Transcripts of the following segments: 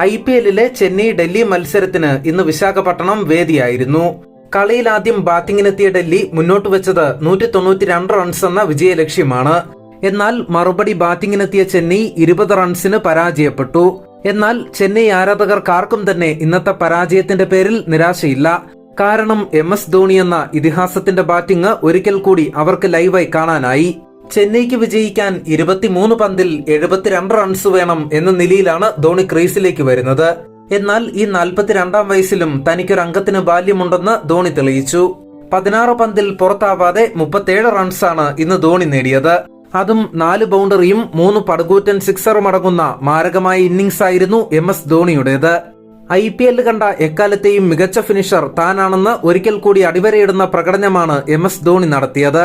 I P എല്ലിലെ ചെന്നൈ ഡൽഹി മത്സരത്തിന് ഇന്ന് വിശാഖപട്ടണം വേദിയായിരുന്നു. കളിയിൽ ആദ്യം ബാറ്റിംഗിനെത്തിയ ഡൽഹി മുന്നോട്ട് വെച്ചത് നൂറ്റി തൊണ്ണൂറ്റി രണ്ട് റൺസ് എന്ന വിജയലക്ഷ്യമാണ് എന്നാൽ മറുപടി ബാറ്റിംഗിനെത്തിയ ചെന്നൈ ഇരുപത് റൺസിന് പരാജയപ്പെട്ടു. എന്നാൽ ചെന്നൈ ആരാധകർക്കാർക്കും തന്നെ ഇന്നത്തെ പരാജയത്തിന്റെ പേരിൽ നിരാശയില്ല. കാരണം എം എസ് ധോണി എന്ന ഇതിഹാസത്തിന്റെ ബാറ്റിംഗ് ഒരിക്കൽ കൂടി അവർക്ക് ലൈവായി കാണാനായി. ചെന്നൈക്ക് വിജയിക്കാൻ ഇരുപത്തിമൂന്ന് പന്തിൽ എഴുപത്തിരണ്ട് റൺസ് വേണം എന്ന നിലയിലാണ് ധോണി ക്രീസിലേക്ക് വരുന്നത്. എന്നാൽ ഈ നാൽപ്പത്തിരണ്ടാം വയസ്സിലും തനിക്കൊരംഗത്തിന് ബാല്യമുണ്ടെന്ന് ധോണി തെളിയിച്ചു. പതിനാറ് പന്തിൽ പുറത്താവാതെ മുപ്പത്തേഴ് റൺസാണ് ഇന്ന് ധോണി നേടിയത്. അതും നാല് ബൗണ്ടറിയും മൂന്ന് പടുകൂറ്റൻ സിക്സറും അടങ്ങുന്ന മാരകമായ ഇന്നിംഗ്സ് ആയിരുന്നു എം എസ് ധോണിയുടേത്. ഐ പി എല്ലിൽ കണ്ട എക്കാലത്തെയും മികച്ച ഫിനിഷർ താനാണെന്ന് ഒരിക്കൽ കൂടി അടിവരയിടുന്ന പ്രകടനമാണ് എം എസ് ധോണി നടത്തിയത്.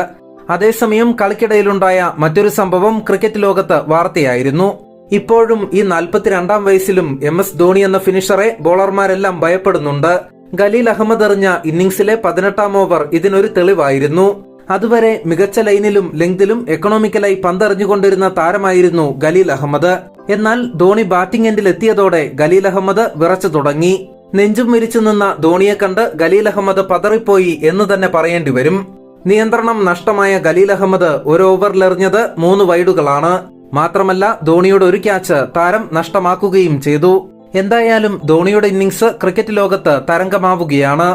അതേസമയം കളിക്കിടയിലുണ്ടായ മറ്റൊരു സംഭവം ക്രിക്കറ്റ് ലോകത്ത് വാർത്തയായിരുന്നു. ഇപ്പോഴും ഈ നാൽപ്പത്തിരണ്ടാം വയസ്സിലും എം എസ് ധോണി എന്ന ഫിനിഷറെ ബോളർമാരെല്ലാം ഭയപ്പെടുന്നുണ്ട്. ഖലീൽ അഹമ്മദ് എറിഞ്ഞ ഇന്നിംഗ്സിലെ പതിനെട്ടാം ഓവർ ഇതിനൊരു തെളിവായിരുന്നു. അതുവരെ മികച്ച ലൈനിലും ലെങ്തിലും എക്കണോമിക്കലായി പന്തെറിഞ്ഞുകൊണ്ടിരുന്ന താരമായിരുന്നു ഖലീൽ അഹമ്മദ്. എന്നാൽ ധോണി ബാറ്റിംഗ് എൻഡിൽ എത്തിയതോടെ ഖലീൽ അഹമ്മദ് വിറച്ചു തുടങ്ങി. നെഞ്ചും വിരിച്ചു നിന്ന ധോണിയെ കണ്ട് ഖലീൽ അഹമ്മദ് പതറിപ്പോയി എന്ന് തന്നെ പറയേണ്ടി വരും നിയന്ത്രണം നഷ്ടമായ ഖലീൽ അഹമ്മദ് ഒരു ഓവറിലെറിഞ്ഞത് മൂന്ന് വൈഡുകളാണ്. മാത്രമല്ല ധോണിയുടെ ഒരു ക്യാച്ച് താരം നഷ്ടമാക്കുകയും ചെയ്തു. എന്തായാലും ധോണിയുടെ ഇന്നിംഗ്സ് ക്രിക്കറ്റ് ലോകത്ത് തരംഗമാവുകയാണ്.